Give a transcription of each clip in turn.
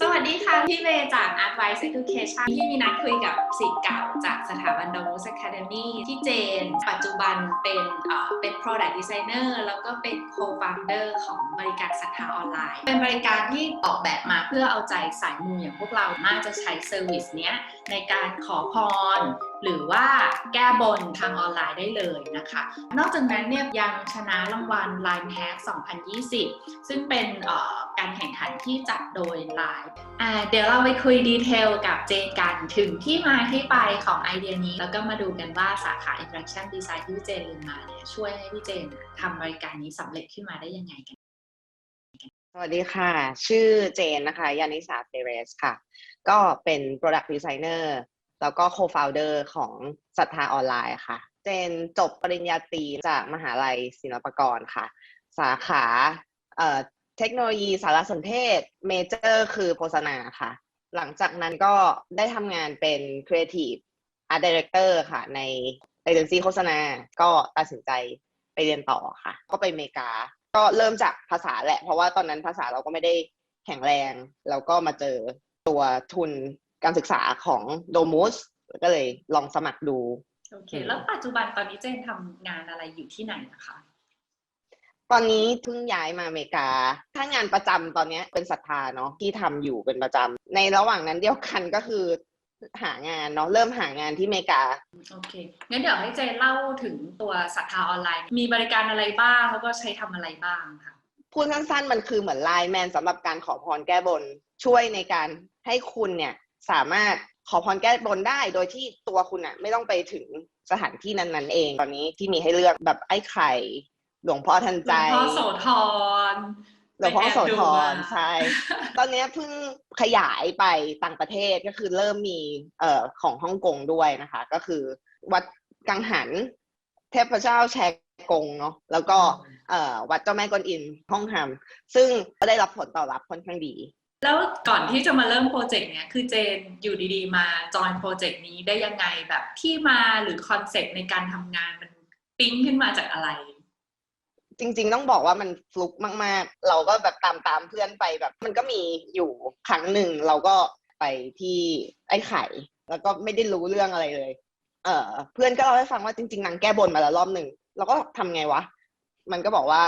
สวัสดีค่ะ พี่เวย์จาก Advice Education ที่มีนัดคุยกับสิทธิ์เก่าจากสถาบัน Domus Academy ที่เจน ปัจจุบันเป็นเอ่อเป็น Product Designer แล้วก็เป็น Co-founder ของบริการสัทธาออนไลน์ เป็นบริการที่ออกแบบมาเพื่อเอาใจสายมูอย่างพวกเรามากจะใช้เซอร์วิสเนี้ยในการขอพร หรือว่าแก้บนทางออนไลน์ได้เลยนะคะ นอกจากนั้นเนี่ยยังชนะรางวัล Line Hack 2020 ซึ่งเป็นการแข่งขันที่จัดโดย Line เดี๋ยวเราไปคุยดีเทลกับเจนกันถึงที่มาที่ไปของไอเดียนี้ แล้วก็มาดูกันว่าสาขา Interaction Design ที่พี่เจนเรียนมาเนี่ยช่วยให้พี่เจนทำบริการนี้สำเร็จขึ้นมาได้ยังไงกันสวัสดีค่ะ ชื่อเจนนะคะ ยานิสาเฟเรสค่ะ ก็เป็น Product Designer แล้วก็ Co-founder ของศรัทธาออนไลน์ค่ะ เจนจบปริญญาตรีจากมหาลัยศิลปากรค่ะ สาขาเอ่อเทคโนโลยีสารสนเทศเมเจอร์คือโฆษณาค่ะ หลังจากนั้นก็ได้ทำงานเป็น Creative Art Director ค่ะ ในเอเจนซี่โฆษณา ก็ตัดสินใจไปเรียนต่อค่ะ ก็ไปอเมริกา ก็เริ่มจากภาษาแหละ เพราะว่าตอนนั้นภาษาเราก็ไม่ได้แข็งแรง แล้วก็มาเจอตัวทุน การศึกษาของโดมูสก็เลยลองสมัครดู โอเค แล้วปัจจุบันตอนนี้เจนทำงานอะไรอยู่ที่ไหนนะคะ ตอนนี้เพิ่งย้ายมาอเมริกา ถ้างานประจำตอนเนี้ยเป็นศรัทธาเนาะที่ทำอยู่เป็นประจำในระหว่างนั้นเดียวกันก็คือหางานเนาะเริ่มหางานที่อเมริกา โอเคงั้นเดี๋ยวให้เจนเล่าถึงตัวศรัทธาออนไลน์ มีบริการอะไรบ้างแล้วก็ใช้ทำอะไรบ้างค่ะพูดสั้นๆมันคือเหมือนไลน์แมนสำหรับการขอพรแก้บนช่วยในการให้คุณเนี่ย สามารถขอพรแก้บนได้โดยที่ตัวคุณอะไม่ต้องไปถึงสถานที่นั้นๆเอง ตอนนี้ที่มีให้เลือกแบบไอ้ไข่ หลวงพ่อทันหลใจวงพ่อโสธรหลวงพ่อโสธไปแอบดูรมาใช่ตอนเนี้ยเพิ่งขยายไปต่างประเทศก็คือเริ่มมีเอ่อของฮ่องกงด้วยนะคะ ก็คือวัดกังหัน เทพเจ้าแชกงเนาะแล้วก็เอ่อวัดเจ้าแม่กวนอิมห้องฮัมซึ่งก็ได้รับผลตอบรับค่อนข้างดี แล้วก่อนที่จะมาเริ่มโปรเจกต์เนี้ยคือเจนอยู่ดีๆ มาจอยโปรเจกต์นี้ได้ยังไงแบบที่มาหรือคอนเซ็ปต์ในการทำงานมันปิ๊งขึ้นมาจากอะไร จริง ๆ ต้องบอกว่ามันฟลุกมาก ๆ เราก็แบบตามตามๆเพื่อนไปแบบ มันก็มีอยู่ครั้งหนึ่งเราก็ไปที่ไอ้ไข่ แล้วก็ไม่ได้รู้เรื่องอะไรเลย เออเพื่อนก็เล่าให้ฟังว่าจริง ๆนางแก้บนมาแล้วรอบหนึ่งเราก็ทำไงวะ มันก็บอกว่า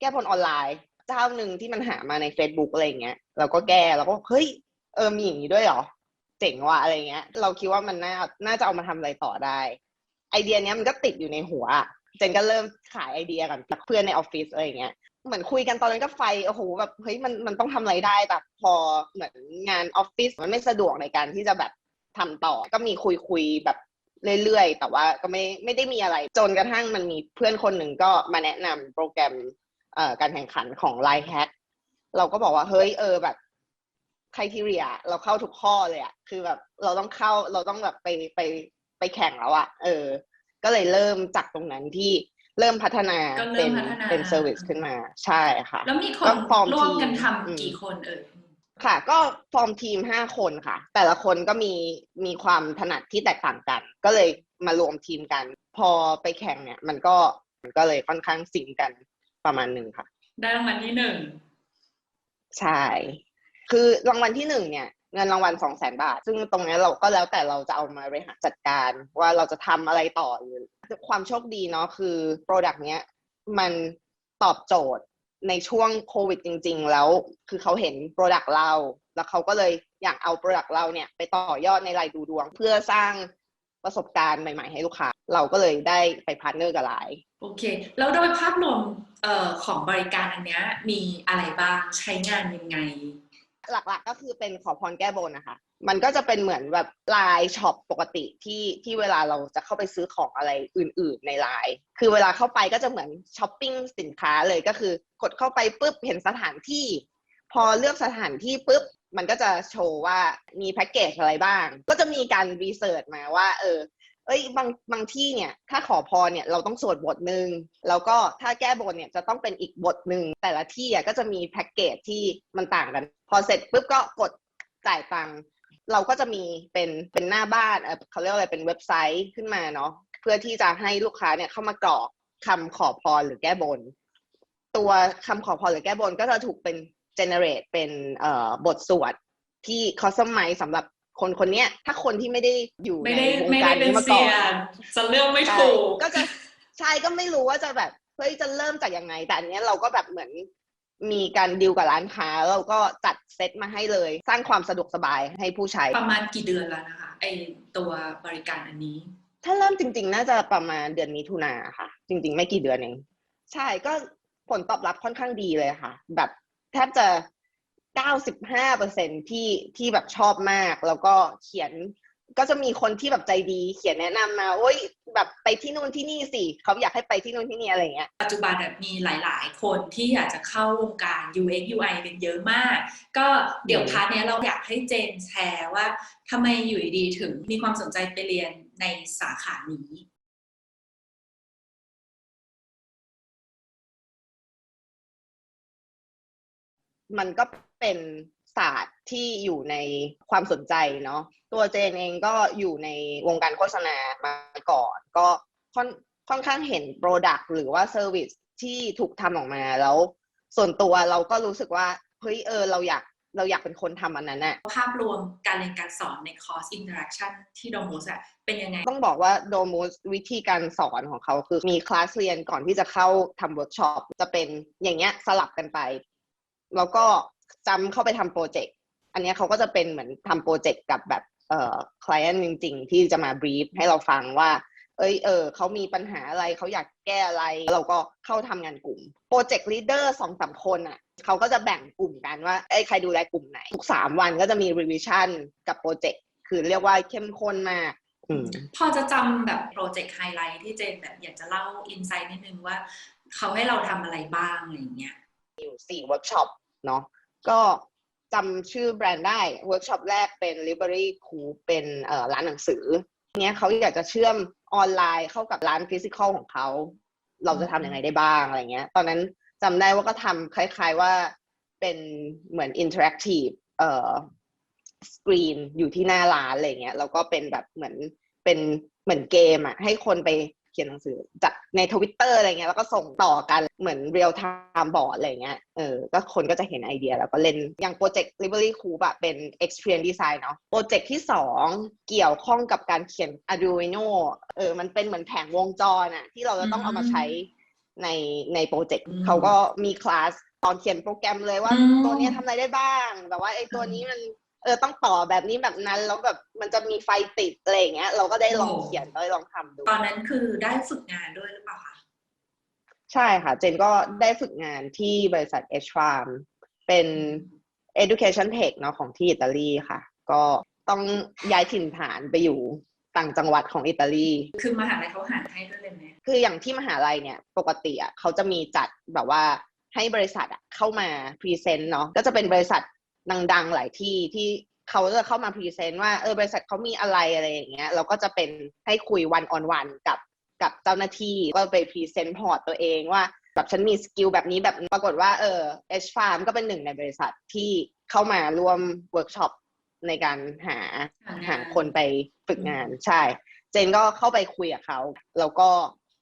แก้บนออนไลน์ เจ้าหนึ่งที่มันหามาใน Facebook อะไรเงี้ยเราก็แก้เราก็เฮ้ยเออมีอย่างนี้ด้วยเหรอเจ๋งว่ะอะไรเงี้ย เราคิดว่ามันน่าน่าจะเอามาทำอะไรต่อได้ ไอเดียเนี้ยมันก็ติดอยู่ในหัวเจนก็เริ่มขายไอเดียกันกับเพื่อนในออฟฟิศอะไรเงี้ยเหมือนคุยกันตอนนั้นก็ไฟโอ้โหแบบเฮ้ยมันมันต้องทำอะไรได้แต่พอเหมือนงานออฟฟิศมันไม่สะดวกในการที่จะแบบทำต่อ ก็มีคุยคุยแบบเรื่อยๆ แต่ว่าก็ไม่ไม่ได้มีอะไร จนกระทั่งมันมีเพื่อนคนหนึ่งก็มาแนะนำโปรแกรม การแข่งขันของ Line Hack เราก็บอกว่าเฮ้ยเออแบบค r i ทีเรียเราเข้าทุกข้อเลยอะคือแบบเราต้องเข้าเราต้องแบบไปไปไปแข่งแล้วอะเออ ก็เลยเริ่มจากตรงนั้นที่เริ่มพัฒนาก็เริ่เป็มนพัฒนาเป็นเซอร์วิสขึ้นมา ใช่ค่ะ แล้วมีคก็นฟอร์มร่วมทีมกันอืมทำกี่คนเอ่ยค่ะ ก็ฟอร์มทีมห้าคนค่ะ แต่ละคนก็มีมีความถนัดที่แตกต่างกัน ก็เลยมารวมทีมกัน พอไปแข่งเนี่ย มันก็มันก็เลยค่อนข้างสิงกัน ประมาณหนึ่งค่ะ ได้รางวัลที่หนึ่งใช่คือรางวัลที่หนึ่งเนี่ยเงินรางวัลสองแสนบาท ซึ่งตรงนี้เราก็แล้วแต่เราจะเอามาบริหารจัดการว่าเราจะทำอะไรต่อหรือความโชคดีเนาะคือโปรดักต์เนี้ยมันตอบโจทย์ในช่วงโควิดจริง ๆ แล้ว คือเขาเห็นโปรดักต์เรา แล้วเขาก็เลยอยากเอาโปรดักต์เราเนี่ยไปต่อยอดในรายดูดวง เพื่อสร้าง ประสบการณ์ใหม่ ๆ ให้ลูกค้า เราก็เลยได้ไปพาร์ทเนอร์กับไลน์โอเค แล้วโดยภาพรวมเอ่อของบริการอันเนี้ยมีอะไรบ้างใช้งานยังไง หลักๆก็คือเป็นขอพรแก้บนนะคะ มันก็จะเป็นเหมือนแบบไลน์ช็อปปกติที่ที่เวลาเราจะเข้าไปซื้อของอะไรอื่น ๆ ในไลน์คือเวลาเข้าไปก็จะเหมือนช้อปปิ้งสินค้าเลยก็คือกดเข้าไปปุ๊บเห็นสถานที่ พอเลือกสถานที่ปุ๊บ มันก็จะโชว์ว่ามีแพ็กเกจอะไรบ้าง ก็จะมีการรีเสิร์ชมาว่า เออ เอ้ยบางบางที่เนี่ย ถ้าขอพรเนี่ยเราต้องสวดบทหนึ่งแล้วก็ถ้าแก้บนเนี่ยจะต้องเป็นอีกบทหนึ่งแต่ละที่อะก็จะมีแพ็กเกจที่มันต่างกัน พอเสร็จปุ๊บก็กดจ่ายตังค์เราก็จะมีเป็นเป็นหน้าบ้านเออเขาเรียกอะไรเป็นเว็บไซต์ขึ้นมาเนาะเพื่อที่จะให้ลูกค้าเนี่ยเข้ามากรอกคำขอพรหรือแก้บน ตัวคำขอพรหรือแก้บนก็จะถูกเป็น generate เป็นเอ่อบทสวดที่คอสไมสำหรับคนคนเนี้ยถ้าคนที่ไม่ได้อยู่ไม่ในได้วงไม่กาได้รเป็นนี้มาเซีก่อยนนจะเลือกไม่ใช่ถูกก็จะใช่ก็ไม่รู้ว่าจะแบบเฮ้ยจะเริ่มจากยังไง แต่อันเนี้ยเราก็แบบเหมือนมีการดีลกับร้านค้าแล้วเราก็จัดเซตมาให้เลย สร้างความสะดวกสบายให้ผู้ใช้ ประมาณกี่เดือนแล้วนะคะไอตัวบริการอันนี้ ถ้าเริ่มจริง ๆ น่าจะประมาณเดือนมิถุนาค่ะ จริง ๆ ไม่กี่เดือนเอง ใช่ก็ผลตอบรับค่อนข้างดีเลยค่ะ แบบแทบจะ95เปอร์เซ็นที่ที่แบบชอบมาก แล้วก็เขียนก็จะมีคนที่แบบใจดี เขียนแนะนำมาโอ้ยแบบไปที่นู่นที่นี่สิเขาอยากให้ไปที่นู่นที่นี่อะไรเงี้ยปัจจุบันแบบมีหลาย ๆ คนที่อยากจะเข้าวงการ UX UI เป็นเยอะมาก ก็เดี๋ยวพาร์ทเนี้ยเราอยากให้เจนแชร์ว่าทำไมอยู่ดีๆถึงมีความสนใจไปเรียนในสาขานี้ มันก็เป็นศาสตร์ที่อยู่ในความสนใจเนาะตัวเจนเองก็อยู่ในวงการโฆษณามาก่อน ก็ค่อนค่อนข้างเห็นโปรดักต์หรือว่าเซอร์วิสที่ถูกทำออกมาแล้ว ส่วนตัวเราก็รู้สึกว่าเฮ้ยเออเราอยากเราอยากเป็นคนทำอันนั้นอะภาพรวมการเรียนการสอนในคอร์ส Interaction ที่โดมูสอะเป็นยังไง ต้องบอกว่าโดมูสวิธีการสอนของเขาคือมีคลาสเรียนก่อนที่จะเข้าทำเวิร์กช็อปจะเป็นอย่างเงี้ยสลับกันไป แล้วก็จำเข้าไปทำโปรเจกต์อันเนี้ยเขาก็จะเป็นเหมือนทำโปรเจกต์กับแบบเอ่อคลเอนจริง ๆ ที่จะมาบรีฟให้เราฟังว่า เอ้ยเออเขามีปัญหาอะไรเขาอยากแก้อะไร เราก็เข้าทำงานกลุ่มโปรเจกต์ลีดเดอร์สองสามคนอะเขาก็จะแบ่งกลุ่มกันว่าเอ้ยใครดูแลกลุ่มไหน ทุกสามวันก็จะมีรีวิชั่นกับโปรเจกต์คือเรียกว่าเข้มข้นมากอืมพอจะจำแบบโปรเจกต์ไฮไลท์ที่เจนแบบอยากจะเล่าอินไซต์นิดนึงว่าเขาให้เราทำอะไรบ้างอะไรอย่างเงี้ยอยู่สี่เวิร์กช็อป เนาะก็จำชื่อแบรนด์ได้เวิร์กช็อปแรกเป็น Library c o o เป็นร้านหนังสือเนี้ยเขาอยากจะเชื่อมออนไลน์เข้ากับร้านฟิสิกอลของเขา เราจะทำยังไงได้บ้างอะไรเงี้ย ตอนนั้นจำได้ว่าก็ทำคล้าย ๆว่าเป็นเหมือนอินเทอร์แอคทีฟเอ่อสกรีนอยู่ที่หน้าร้านอะไรเงี้ยแล้วก็เป็นแบบเหมือนเป็นเหมือนเกมอะให้คนไป ขียนหนังสือจากในทวิตเตอร์อะไรเงี้ยแล้วก็ส่งต่อกันเหมือนเรียลไทม์บอร์ดอะไรเงี้ยเออก็คนก็จะเห็นไอเดียแล้วก็เล่นอย่างโปรเจกต์ Library c o o อะเป็น Experience Design เนาะโปรเจกต์ที่สองเกี่ยวข้องกับการเขียน Arduino เออมันเป็นเหมือนแผงวงจรอะที่เราจะต้องเอามาใช้ในในโปรเจกต์อืมเขาก็มีคลาสตอนเขียนโปรแกรมเลยว่าอืมตัวเนี้ยทำอะไรได้บ้างแต่ว่าไอ้ตัวนี้มัน เออต้องต่อแบบนี้แบบนั้นแล้วแบบมันจะมีไฟติดอะไรอย่างเงี้ย เราก็ได้ลองเขียนได้ลองทำดู ตอนนั้นคือได้ฝึกงานด้วยหรือเปล่าคะใช่ค่ะ เจนก็ได้ฝึกงานที่บริษัท H Farm เป็น Education Tech เนาะของที่อิตาลีค่ะ ก็ต้องย้ายถิ่นฐานไปอยู่ต่างจังหวัดของอิตาลี คือมหาลัยเขาหาให้ด้วยเลยไหมคืออย่างที่มหาลัยเนี่ยปกติอะเขาจะมีจัดแบบว่าให้บริษัทอะเข้ามาพรีเซนต์เนาะก็จะเป็นบริษัท ดังๆหลายที่ที่เขาจะเข้ามาพรีเซนต์ว่าเออบริษัทเขามีอะไรอะไรอย่างเงี้ยเราก็จะเป็นให้คุยวันออนวันกับกับเจ้าหน้าที่ก็ไปพรีเซนต์พอร์ตตัวเองว่าแบบฉันมีสกิลแบบนี้แบบนี้ปรากฏว่าเออ H Farm ก็เป็นหนึ่งในบริษัทที่เข้ามาร่วมเวิร์กช็อปในการหาหาคนไปฝึกงานใช่ เจนก็เข้าไปคุยกับเขาแล้วก็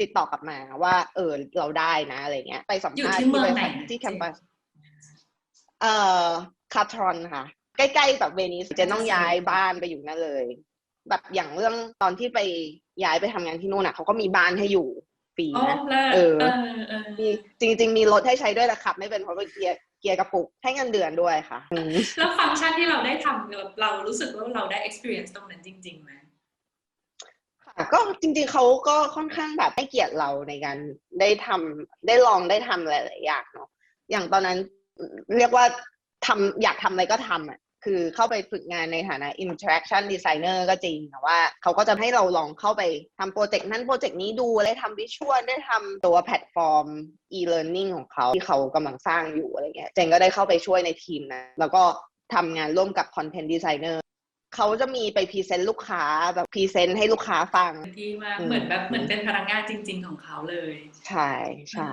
ติดต่อกลับมาว่า เออเราได้นะอะไรเงี้ย ไปสัมอยู่ภาษณ์ที่ที่เมือบงริไหนษัทนะที่เจแคนปัสเอ่อ คาทรอนค่ะ ใกล้ๆแบบเวนิสเจนต้องย้ายบ้านไปอยู่นั่นเลย แบบอย่างเรื่องตอนที่ไปย้ายไปทำงานที่นู่นอะเขาก็มีบ้านให้อยู่ฟรีอ๋อนะเลิศเออเออเออมีจริง ๆ มีรถให้ใช้ด้วยแหละขับ ไม่เป็นเพราะว่าเกียร์เกียร์กระปุกให้เงินเดือนด้วยค่ะอืมแล้วฟังก์ชันที่เราได้ทำเราเรารู้สึกว่าเราได้ experience ตรงนั้นจริงๆไหมค่ะก็จริงๆเขาก็ค่อนข้างแบบให้เกียรติเราในการได้ทำได้ลองได้ทำหลายๆอย่างเนาะอย่างตอนนั้นเรียกว่า ทำอยากทำอะไรก็ทำอะคือเข้าไปฝึกงานในฐานะ interaction designer ก็จริงแต่ว่าเขาก็จะให้เราลองเข้าไปทำโปรเจกต์นั้นโปรเจกต์นี้ดูได้ทำวิชวลได้ทำตัวแพลตฟอร์ม e-learning ของเขาที่เขากำลังสร้างอยู่อะไรเงี้ยเจนก็ได้เข้าไปช่วยในทีมนะ แล้วก็ทำงานร่วมกับ content designer เขาจะมีไปพรีเซนต์ลูกค้าแบบพรีเซนต์ให้ลูกค้าฟังที่ว่าอืมเหมือนแบบเหมือนเป็นพนักงานจริง ๆ ของเขาเลย ใช่ใช่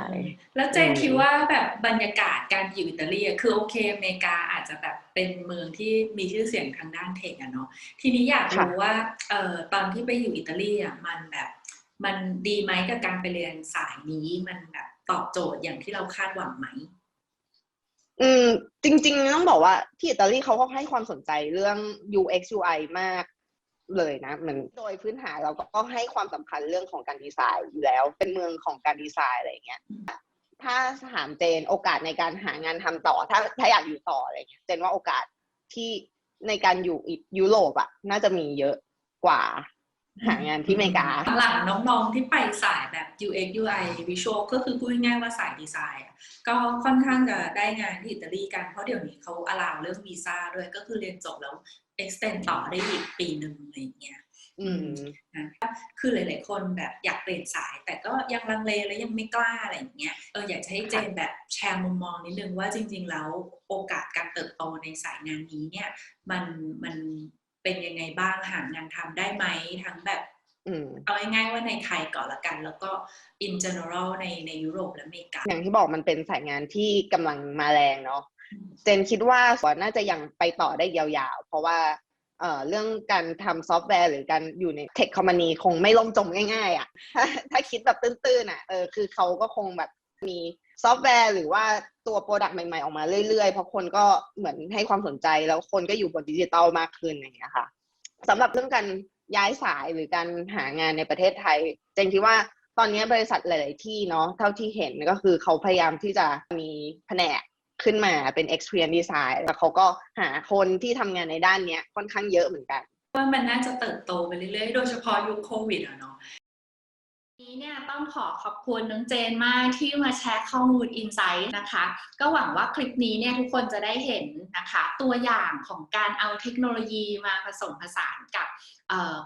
แล้วเจนอืมคิดว่าแบบบรรยากาศการอยู่อิตาลีอะคือโอเคอเมริกาอาจจะแบบเป็นเมืองที่มีชื่อเสียงทางด้านเทคอะเนาะทีนี้อยากรู้ว่าเอ่อตอนที่ไปอยู่อิตาลีอะมันแบบมันดีไหมกับการไปเรียนสายนี้มันแบบตอบโจทย์อย่างที่เราคาดหวังไหม อืมจริง ๆ ต้องบอกว่าที่อิตาลีเขาก็ให้ความสนใจเรื่อง UX UI มากเลยนะเหมือนโดยพื้นฐานเราก็ให้ความสำคัญเรื่องของการดีไซน์อยู่แล้ว เป็นเมืองของการดีไซน์อะไรอย่างเงี้ยถ้าถามเจนโอกาสในการหางานทำต่อ ถ้าถ้าอยากอยู่ต่ออะไรเงี้ยเจนว่าโอกาสที่ในการอยู่ยุโรปอะน่าจะมีเยอะกว่า หางานที่อเมริกา หลังน้องๆที่ไปสายแบบ UX UI Visual ก็คือพูดง่ายๆว่าสายดีไซน์อะก็ค่อนข้างจะได้งานที่อิตาลีกัน เพราะเดี๋ยวนี้เขาอลาวเรื่องวีซ่าด้วยก็คือเรียนจบแล้ว extend ต่อได้อีกปีหนึ่งอะไรอย่างเงี้ยอืมคือหลาย ๆ คนแบบอยากเปลี่ยนสาย แต่ก็ยังลังเลและยังไม่กล้าอะไรอย่างเงี้ยเอออยากจะให้เจนแบบแชร์มุมมองนิดนึงว่าจริง ๆ แล้วโอกาสการเติบโตในสายงานนี้เนี่ย มันมัน เป็นยังไงบ้างหางานทำได้ไหมทั้งแบบอืมเอาง่ายๆว่าในไทยก่อนละกัน แล้วก็ in general ในในยุโรปและอเมริกา อย่างที่บอกมันเป็นสายงานที่กำลังมาแรงเนาะเจนคิดว่าสวนน่าจะยังไปต่อได้ยาวๆ เพราะว่าเอ่อเรื่องการทำซอฟต์แวร์หรือการอยู่ในเทคคอมมานีคงไม่ล่มจมง่ายๆอะ่ะถ้าถ้าคิดแบบตื้นๆอะเออคือเขาก็คงแบบมี ซอฟต์แวร์หรือว่าตัวโปรดักต์ใหม่ๆ ออกมาเรื่อยๆ เพราะคนก็เหมือนให้ความสนใจแล้วคนก็อยู่บนดิจิตอลมากขึ้นอย่างเงี้ยค่ะสำหรับเรื่องการย้ายสายหรือการหางานในประเทศไทยเจนคิดว่าตอนนี้บริษัทหลาย ๆ ที่เนาะเท่าที่เห็นก็คือเขาพยายามที่จะมีแผนกขึ้นมาเป็น experience design แล้วเขาก็หาคนที่ทำงานในด้านนี้ค่อนข้างเยอะเหมือนกัน ว่ามันน่าจะเติบโตไปเรื่อย ๆ โดยเฉพาะยุคโควิดอะเนาะ นี้เนี่ยต้องขอขอบคุณน้องเจนมากที่มาแชร์ข้อมูล Insight นะคะ ก็หวังว่าคลิปนี้เนี่ยทุกคนจะได้เห็นนะคะ ตัวอย่างของการเอาเทคโนโลยีมาผสมผสานกับ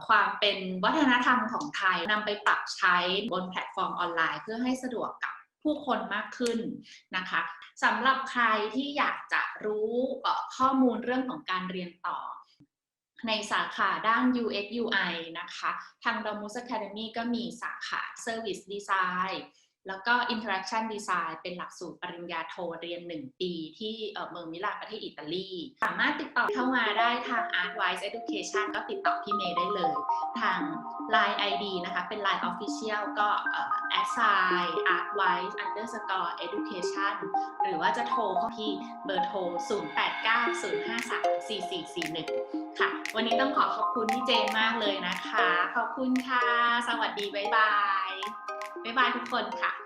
ความเป็นวัฒนธรรมของไทยนำไปปรับใช้บนแพลตฟอร์มออนไลน์ เพื่อให้สะดวกกับผู้คนมากขึ้นนะคะสำหรับใครที่อยากจะรู้ข้อมูลเรื่องของการเรียนต่อ ในสาขาด้าน UX UI นะคะ ทาง Domus Academy ก็มีสาขา Service Design แล้วก็ Interaction Design เป็นหลักสูตรปริญญาโทเรียน 1 ปีที่เมืองมิลานประเทศอิตาลี สามารถติดต่อเข้ามาได้ทาง Artwise Education ก็ติดต่อพี่เมย์ได้เลย ทาง Line ID นะคะ เป็น Line Official ก็อ่อ assign artwise underscore education หรือว่าจะโทรเข้าที่เบอร์โทร 0890534441 ค่ะ วันนี้ต้องขอขอบคุณพี่เจนมากเลยนะคะ ขอบคุณค่ะ สวัสดี บ๊ายบาย บ๊ายบายทุกคนค่ะ